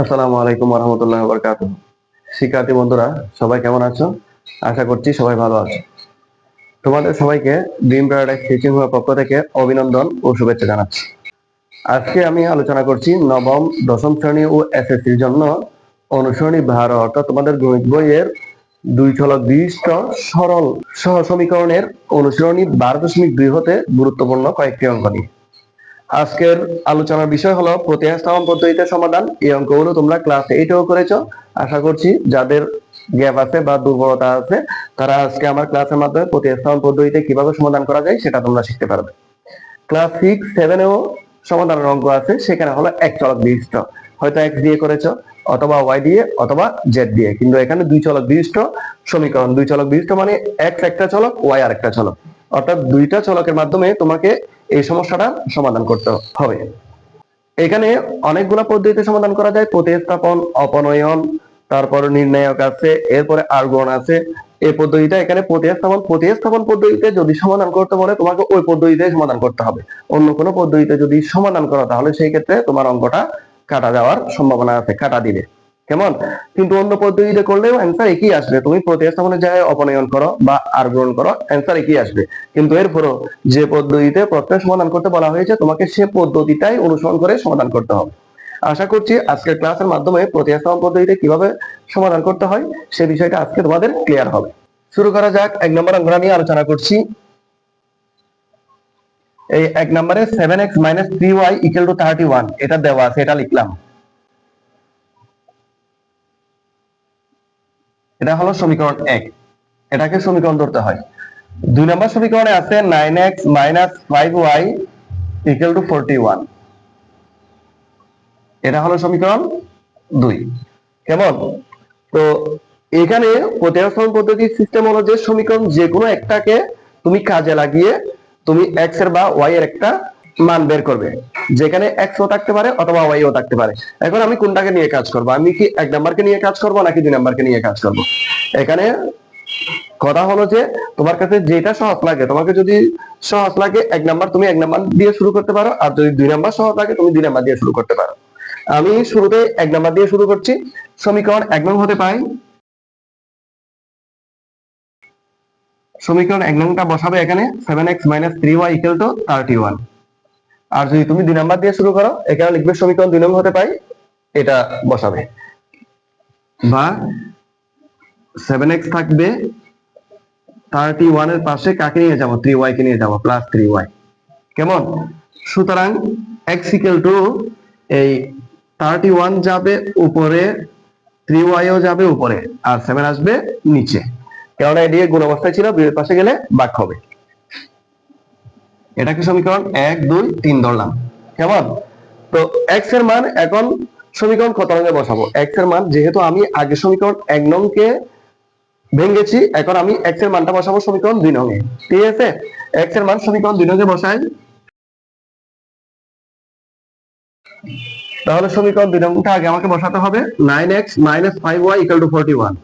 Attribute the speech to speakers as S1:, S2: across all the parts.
S1: আসসালামু আলাইকুম রহমতুল্লাহ বরকাত শিক্ষার্থী বন্ধুরা, সবাই কেমন আছো? আশা করছি সবাই ভালো আছো। তোমাদের সবাইকে ড্রিম প্যারাডাইস টিচিং হওয়ার পক্ষ থেকে অভিনন্দন ও শুভেচ্ছা জানাচ্ছি। আজকে আমি আলোচনা করছি নবম, দশম শ্রেণি ও এসএসসির জন্য অনুসরণী ভার, অর্থাৎ তোমাদের গণিত বইয়ের দুই ছলক বিশিষ্ট সরল সহ সমীকরণের অনুসরণী বারো দশমিক দুই হতে গুরুত্বপূর্ণ কয়েকটি অঙ্ক নিয়ে। আজকের আলোচনার বিষয় হলো প্রতিস্থাপন পদ্ধতিতে সমাধান। এই অঙ্কগুলো তোমরা ক্লাস এইটেও করেছ। আশা করছি যাদের গ্যাপ আছে বা দুর্বলতা আছে, তারা আজকে আমার ক্লাসের মাধ্যমে প্রতিস্থাপন পদ্ধতিতে কীভাবে সমাধান করা যায় সেটা তোমরা শিখতে পারবে। ক্লাস সিক্স সেভেনেও সমাধানের অঙ্ক আছে, সেখানে হলো এক চলক বিশিষ্ট। হয়তো এক্স দিয়ে করেছ, অথবা ওয়াই দিয়ে, অথবা জেড দিয়ে। কিন্তু এখানে দুই চলক বিশিষ্ট সমীকরণ। দুই চলক বিশিষ্ট মানে এক্স একটা চলক ওয়াই আর একটা চলক। অর্থাৎ দুইটা চলকের মাধ্যমে তোমাকে এই সমস্যাটা সমাধান করতে হবে। এখানে অনেকগুলো পদ্ধতিতে সমাধান করা যায়। প্রতিস্থাপন, অপনয়ন, তারপর নির্ণায়ক আছে, এরপরে আর্গন আছে। এই পদ্ধতিটা এখানে প্রতিস্থাপন প্রতিস্থাপন পদ্ধতিতে যদি সমাধান করতে বলে, তোমাকে ওই পদ্ধতিতে সমাধান করতে হবে। অন্য কোনো পদ্ধতিতে যদি সমাধান করো, তাহলে সেই ক্ষেত্রে তোমার অঙ্কটা কাটা যাওয়ার সম্ভাবনা আছে, কাটা দিবে কেমন? কিন্তু অন্য পদ্ধতিতে করলেও অ্যান্সার একই আসবে। তুমি প্রতিস্থাপনের জায়গায় অপনয়ন করো বা আর গ্রহণ করো অ্যান্সার একই আসবে। কিন্তু এরপরও যে পদ্ধতিতে প্রত্যেক সমাধান করতে বলা হয়েছে, তোমাকে সে পদ্ধতিটাই অনুসরণ করে সমাধান করতে হবে। আশা করছি আজকের ক্লাসের মাধ্যমে প্রতিস্থাপন পদ্ধতিতে কীভাবে সমাধান করতে হয়, সে বিষয়টা আজকে তোমাদের ক্লিয়ার হবে। শুরু করা যাক। এক নম্বর অঙ্কটা নিয়ে আলোচনা করছি। এই এক নম্বরে seven x minus three y equal to thirty one এটা দেওয়া আছে, এটা লিখলাম। এটা হলো সমীকরণ এক। এটাকে সমীকরণ ধরতে হয়। দুই নম্বর সমীকরণে আছে nine x minus five y equal to forty one এটা হলো সমীকরণ দুই। কেমন? তো এখানে প্রতিস্থাপন পদ্ধতির সিস্টেম হলো যে সমীকরণ যে কোনো একটাকে তুমি কাজে লাগিয়ে তুমি এক্সের বা ওয়াই এর একটা মান বের করবে। যেখানে এক্স ও থাকতে পারে অথবা ওয়াই ও থাকতে পারে। এখন আমি কোনটাকে নিয়ে কাজ করব? আমি কি এক নাম্বারকে নিয়ে কাজ করব নাকি দুই নাম্বারকে নিয়ে কাজ করব? এখানে কথা হলো যে, তোমার কাছে যেটা সহজ লাগে, তোমাকে যদি সহজ লাগে, এক নাম্বার তুমি এক নাম্বার দিয়ে শুরু করতে পারো, আর যদি দুই নাম্বার সহজ লাগে, তুমি দুই নাম্বার দিয়ে শুরু করতে পারো। আমি শুরুতে এক নাম্বার দিয়ে শুরু করছি। সমীকরণ এক নং হতে পাই। সমীকরণ এক নংটা বসাবে এখানে। Seven x minus three y equal to thirty one আর যদি তুমি দুই নাম্বার দিয়ে শুরু করো এখানে লিখবে সমীকরণ দুই নং হতে পাই এটা বসাবে। বা সেভেন এক্স থাকবে থার্টি ওয়ানের পাশে কাকে নিয়ে যাব? থ্রি ওয়াই কে নিয়ে যাব প্লাস থ্রি ওয়াই কেমন? সুতরাং এক্স ইকুয়াল টু এই থার্টি ওয়ান যাবে উপরে থ্রি ওয়াইও যাবে উপরে, আর সেভেন আসবে নিচে। কেননা এদিকে গুণ অবস্থায় ছিল বিয়ের পাশে গেলে বাক হবে। এটাকে সমীকরণ এক, দুই, তিন ধরলাম। কেমন? তো এক্সের মান এখন সমীকরণ কত রঙে বসাবো? এক্সের মান যেহেতু আমি আগে সমীকরণ এক নংকে ভেঙেছি, এখন আমি এক্সের মানটা বসাবো সমীকরণ দুই নঙে ঠিক আছে? এক্সের মান সমীকরণ দুই নঙে বসাই। তাহলে সমীকরণ দুই নংটা আগে আমাকে বসাতে হবে। Nine x minus five y equal to forty one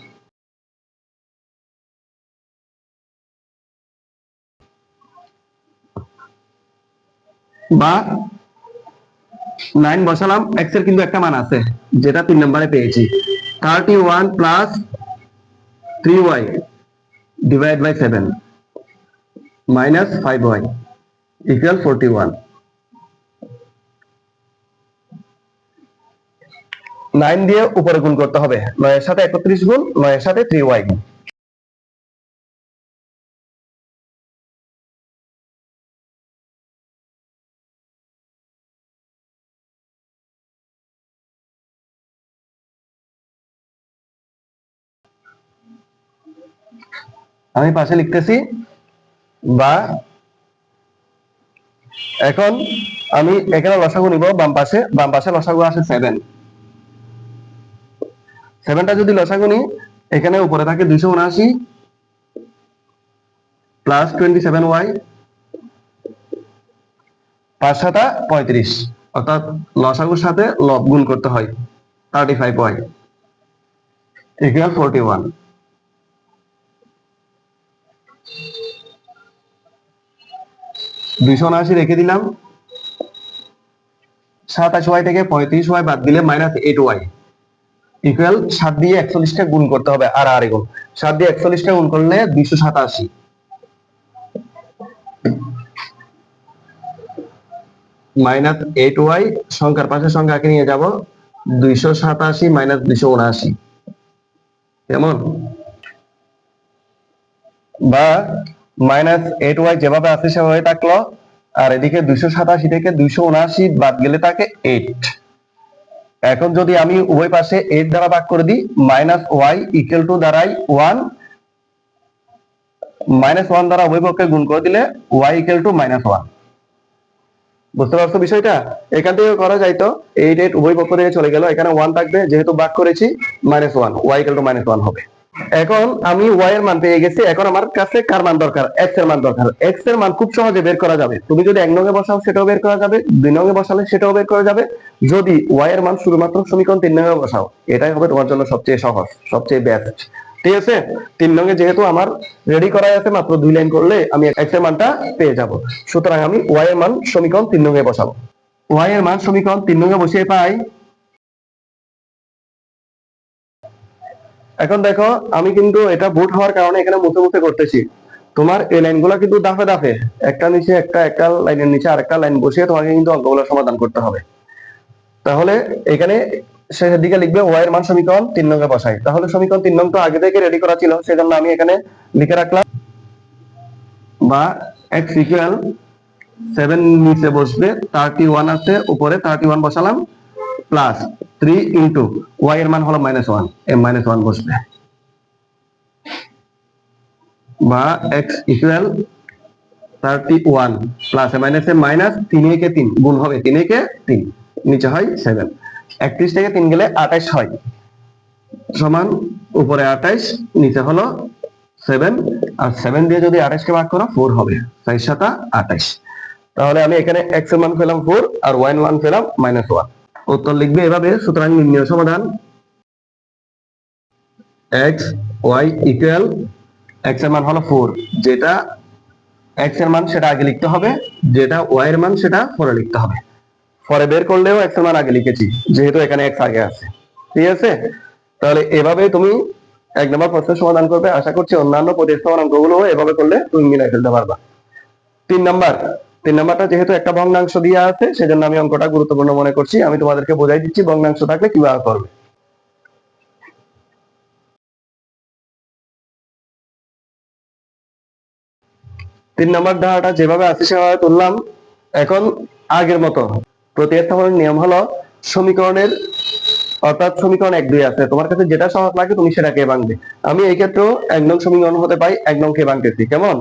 S1: বা নাইন বসালাম এক্সের কিন্তু একটা মান আছে, যেটা তিন নম্বরে পেয়েছি। Thirty one plus three y divide by seven minus five y equal forty one nine দিয়ে উপরে গুণ করতে হবে, নয়ের সাথে একত্রিশ গুণ, নয়ের সাথে থ্রি ওয়াই গুণ। আমি পাশে লিখতেছি, বা এখন আমি এখানে লসাগু নিব, বাম পাশে বাম পাশে লসাগু আছে সেভেন সেভেনটা যদি লসাগু নিই, এখানে উপরে থাকে দুইশো উনআশি প্লাস টোয়েন্টি সেভেন ওয়াই পাঁচ সাতা পঁয়ত্রিশ। অর্থাৎ লসাগুর সাথে লব গুণ করতে হয় thirty five y equal forty one দুইশো উনআশি রেখে দিলাম। সাতাশ ওয়াই থেকে পঁয়ত্রিশ ওয়াই বাদ দিলে মাইনাস এইট ওয়াই। ইকুয়াল সাত দিয়ে একচল্লিশটা গুণ করতে হবে আর আর গুণ। সাত দিয়ে একচল্লিশটা গুণ করলে দুইশো সাতাশি। মাইনাস এইট ওয়াই সংখ্যার পাশে সংখ্যাকে নিয়ে যাব? দুইশো সাতাশি মাইনাস দুইশো উনআশি। কেমন? বা মাইনাস এইট ওয়াই যেভাবে আছে সেভাবে থাকল। আর এদিকে দুইশো সাতাশি থেকে দুইশো উনআশি বাদ গেলে থাকে এইট এখন যদি আমি উভয় পাশে এইট দ্বারা ভাগ করে দিই, মাইনাস ওয়াই ইকুয়াল টু দ্বারাই ওয়ান মাইনাস ওয়ান দ্বারা উভয় পক্ষে গুণ করে দিলে y equal to minus one বুঝতে পারছ বিষয়টা? এখান থেকে করা যাইতো এইট এইট উভয় পক্ষ থেকে চলে গেল। এখানে ওয়ান থাকবে, যেহেতু ভাগ করেছি, minus one y equal to minus one হবে। এখন আমি ওয়াই এর মান পেয়ে গেছি। এখন আমার কাছে কার মান দরকার? এক্সের মান দরকার। এক্সের মান খুব সহজে বের করা যাবে। তুমি যদি এক নঙ্গে বসাও, সেটাও বের করা যাবে। দুই নঙ্গে বসালে, সেটাও বের করা যাবে। যদি ওয়াই এর মান শুধুমাত্র সমীকরণ তিন নঙ্গে বসাও, এটাই হবে তোমার জন্য সবচেয়ে সহজ, সবচেয়ে বেস্ট ঠিক আছে? তিন নঙ্গে যেহেতু আমার রেডি করা আছে, মাত্র দুই লাইন করলে আমি এক্সের মানটা পেয়ে যাব। সুতরাং আমি ওয়াই এর মান সমীকরণ তিন নঙ্গে বসাবো। ওয়াই এর মান সমীকরণ তিন নঙ্গে বসিয়ে পাই এখন দেখো, আমি কিন্তু এটা বুট হওয়ার কারণে এখানে মুছে মুছে করতেছি। তোমার এই লাইনগুলো কিন্তু দাফে দাফে, একটা নিচে, একটা একটা লাইনের নিচে আরেকটা লাইন বসিয়ে তোমাকে কিন্তু অঙ্কগুলো সমাধান করতে হবে। তাহলে এখানে শেষের দিকে লিখবে ওয়াই এর মান সমীকরণ তিন নঙ্গে বসাই। তাহলে সমীকরণ তিন নং তো আগে থেকে রেডি করা ছিল, সেজন্য আমি এখানে লিখে রাখলাম, বা এক্স ইকুয়াল সেভেন নিচে বসবে থার্টি ওয়ান আছে, উপরে থার্টি ওয়ান বসালাম প্লাস থ্রি ইন্টু এর মান হলো ওয়ান ওয়ান বসবে। বা ওয়ান মাইনাস এ মাইনাস গুণ হবে নিচে হয় সেভেন একত্রিশ থেকে গেলে আঠাইশ হয়। সমান উপরে আঠাইশ নিচে হলো সেভেন আর সেভেন দিয়ে যদি আঠাইশকে ভাগ করো ফোর হবে। আঠাইশ তাহলে আমি এখানে এক্সের মান পেলাম ফোর আর ওয়াই এর মান পেলাম মাইনাস ওয়ান উত্তর লিখবে এভাবে, সুতরাং নির্ণয় সমাধান এক্স ওয়াই ইকুয়াল এক্সের মান হলো ফোর যেটা এক্সের মান সেটা আগে লিখতে হবে, যেটা ওয়াই এর মান সেটা পরে লিখতে হবে। পরে বের করলেও এক্সের মান আগে লিখেছি, যেহেতু এখানে এক্স আগে আছে। ঠিক আছে? তাহলে এভাবে তুমি এক নম্বর প্রশ্নের সমাধান করবে। আশা করছি অন্যান্য প্রতিস্থাপন অঙ্কগুলো এভাবে করলে তুমি মিলাই ফেলতে পারবা। তিন নাম্বার তিন নাম্বারটা যেহেতু একটা ভগ্নাংশ দিয়ে আছে, সেজন্য আমি অঙ্কটা গুরুত্বপূর্ণ মনে করছি। আমি তোমাদেরকে বোঝাই দিচ্ছি ভগ্নাংশ থাকলে কীভাবে করবে। তিন নম্বর ধারাটা যেভাবে আছে, সেভাবে তুললাম। এখন আগের মতো। প্রতিস্থাপনের নিয়ম হলো সমীকরণের, অর্থাৎ সমীকরণ এক দুই আছে। তোমার কাছে যেটা সহজ লাগে, তুমি সেটাকে ভাঙবে আমি এই ক্ষেত্রেও এক নং সমীকরণ হতে পাই, এক নং কে ভাঙতেছি কেমন?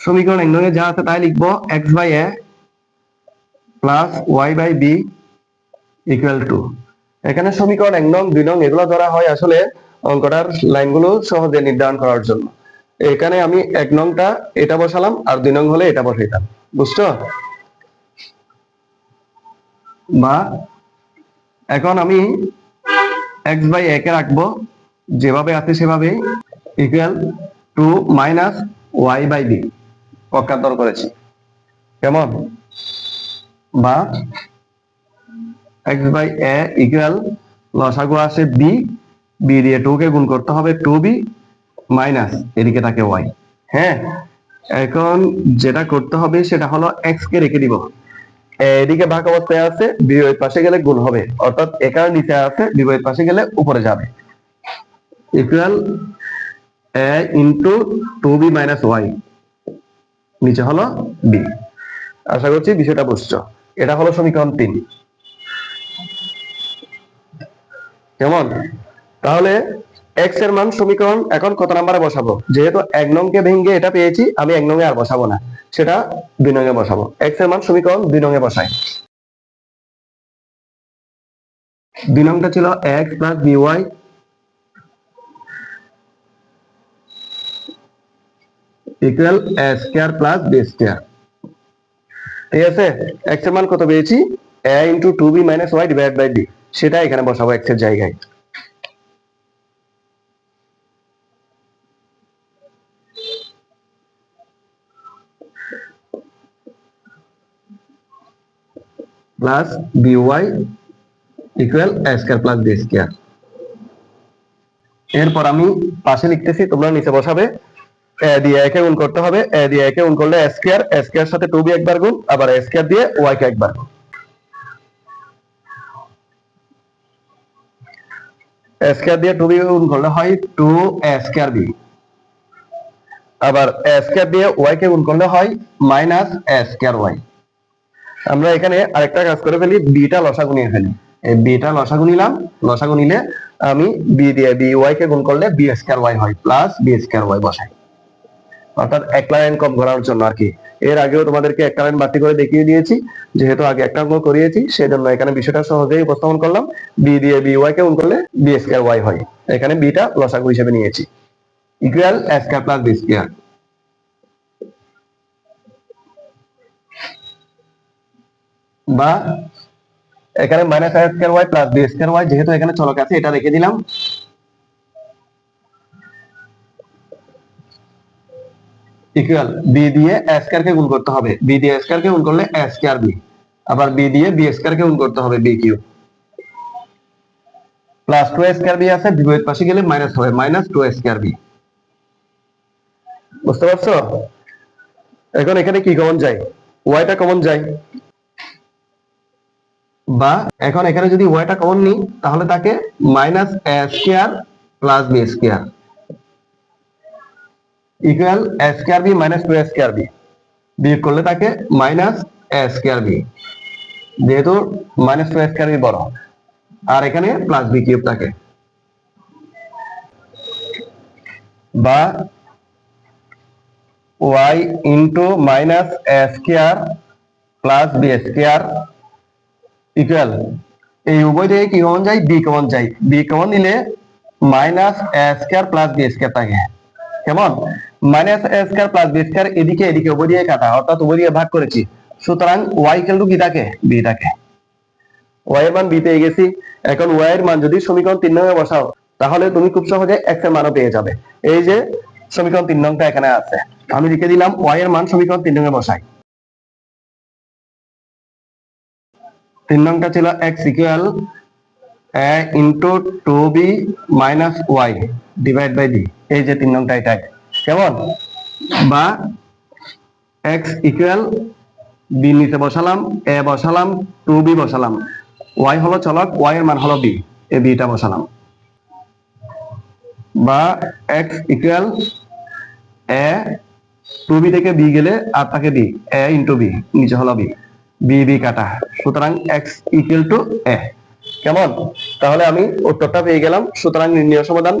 S1: সমীকরণ এক নঙ্গে যা আছে তাই লিখব x by a plus y by b equal to এখানে সমীকরণ এক নং, দুই নং, এগুলো ধরা হয় আসলে অঙ্কটার লাইনগুলো সহজে নির্ধারণ করার জন্য। এখানে আমি এক নংটা এটা বসালাম আর দুই নং হলে এটা বসাইতাম। বুঝছ? বা এখন আমি এক্স বাই একে রাখব যেভাবে আছে সেভাবে equal to minus Y by B পক্ষান্তর করেছি। কেমন? বা এক্স বাই এ ইকুয়াল লসাগু আছে বি বি দিয়ে টু কে গুণ করতে হবে টু বি মাইনাস এদিকে থাকে ওয়াই। হ্যাঁ এখন যেটা করতে হবে সেটা হলো এক্স কে রেখে দিব। এদিকে ভাগ অবস্থায় আছে বিপরীত পাশে গেলে গুণ হবে। অর্থাৎ একার নিচে আছে বিপরীত পাশে গেলে উপরে যাবে। Equal a into two b minus y. নিচে হলো বি আশা করছি বিষয়টা বুঝছ। এটা হলো সমীকরণ তিন। কেমন? তাহলে এক্সের মান সমীকরণ এখন কত নাম্বারে বসাবো? যেহেতু এক নংকে ভেঙে এটা পেয়েছি, আমি এক নংয়ে আর বসাবো না। সেটা দুই নংয়ে বসাবো। এক্সের মান সমীকরণ দুই নংয়ে বসাই। দুই নংটা ছিল x plus b y equal a square plus b square ঠিক আছে? এক্সের মান কত পেয়েছি? A into two b minus y divide by b সেটা এখানে বসাবো এক্সের জায়গায়। Plus b y equal square plus b square এরপর আমি পাশে লিখতেছি, তোমরা নিচে বসাবে। এ দিয়ে একে গুণ করতে হবে, এ দিয়ে একে গুণ করলে স্কয়ার স্কয়ার সাথে টু বি একবার গুণ, আবার স্কয়ার দিয়ে ওয়াই কে একবার গুণ। স্কয়ার দিয়ে টু গুণ করলে হয় টু স্কয়ার বি আবার স্কয়ার দিয়ে ওয়াই কে গুণ করলে হয় মাইনাস স্কয়ার ওয়াই আমরা এখানে আরেকটা কাজ করে ফেলি বিটা লসাগু নিয়ে ফেলি। এই বিটা লসাগু নিলাম লসাগু নিলে আমি বি দিয়ে বি ওয়াই কে গুণ করলে বি স্কয়ার ওয়াই হয় প্লাস বি স্কয়ার ওয়াই বসাই। অর্থাৎ এক লাইন কম করার জন্য আর কি। এর আগেও তোমাদেরকে একটা লাইন বাড়তি করে দেখিয়ে দিয়েছি, যেহেতু আগে একটা অঙ্ক করিয়েছি, সেজন্য এখানে বিষয়টা সহজেই উপস্থাপন করলাম। বি দিয়ে বি ওয়াই কে গুণ করলে বি স্কয়ার ওয়াই হয়। এখানে বিটা লসাগু হিসেবে নিয়েছি। Equal a square plus b square বা এখানে minus i square y plus b square y যেহেতু এখানে চলক আছে, এটা রেখে দিলাম। ইকুয়াল বি দিয়ে এ স্কয়ার কে গুণ করতে হবে। বি দিয়ে এ স্কয়ার কে গুণ করলে এ স্কয়ার বি আবার বি দিয়ে বি স্কয়ার কে গুণ করতে হবে b q plus two square b আছে, বিপরীত পাশে গেলে মাইনাস হবে মাইনাস টু স্কয়ার বি বুঝতে পারছ? এখন এখানে কি কমন যায়? ওয়াইটা কমন যায়। বা এখন এখানে যদি ওয়াইটা কমন নিই, তাহলে তাকে minus a square plus b square equal a square b minus two square b বিয়োগ করলে তাকে মাইনাস এ স্কয়ার বি যেহেতু মাইনাস টু স্কয়ার বি বড়। আর এখানে প্লাস বি কিউব থাকে। বা y into minus a square plus b square equal এই উভয় থেকে কি কমন যায়? বি কমন যায়। বি কমন নিলে minus a square plus b square থাকে। কেমন? Minus a square plus b square এদিকে এদিকে, উভয় দিয়ে কাটা, অর্থাৎ উভয় দিয়ে ভাগ করেছি। সুতরাং ওয়াই ইকুয়াল টু কি থাকে? বি থাকে। ওয়াই এর মান বি পেয়ে গেছি। এখন ওয়াই এর মান যদি সমীকরণ তিন নঙ্গে বসাও, তাহলে তুমি খুব সহজে এক্সের মানও পেয়ে যাবে। এই যে সমীকরণ তিন নংটা এখানে আছে। আমি লিখে দিলাম ওয়াই এর মান সমীকরণ তিন নঙ্গে বসাই। তিন নংটা ছিল x equal a into two b minus y divide by b এই যে তিন নংটা এটাই কেমন? বা এক্স ইকুয়াল বি নিচে বসালাম এ বসালাম টু বি বসালাম। ওয়াই হলো চলক ওয়াই এর মান হলো বি এই বিটা বসালাম। বা x equal a two b থেকে বি গেলে আর তাকে বি এ ইন্টু বি নিচে হলো বি বি বি কাটা। সুতরাং এক্স ইকুয়াল টু এ কেমন? তাহলে আমি উত্তরটা পেয়ে গেলাম। সুতরাং নির্ণয় সমাধান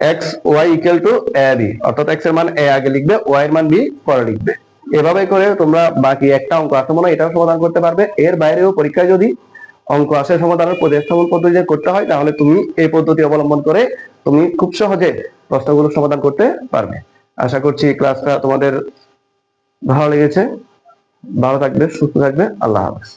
S1: x y equal to a b অর্থাৎ এক্সের মান এ আগে লিখবে ওয়াই এর মান বি পরে লিখবে। এভাবে করে তোমরা বাকি একটা অঙ্ক আসে মনে এটাও সমাধান করতে পারবে। এর বাইরেও পরীক্ষায় যদি অঙ্ক আসে সমাধানের প্রতিস্থাপন পদ্ধতিতে করতে হয়, তাহলে তুমি এই পদ্ধতি অবলম্বন করে তুমি খুব সহজে প্রশ্নগুলো সমাধান করতে পারবে। আশা করছি ক্লাসটা তোমাদের ভালো লেগেছে। ভালো থাকবে, সুস্থ থাকবে। আল্লাহ হাফেজ।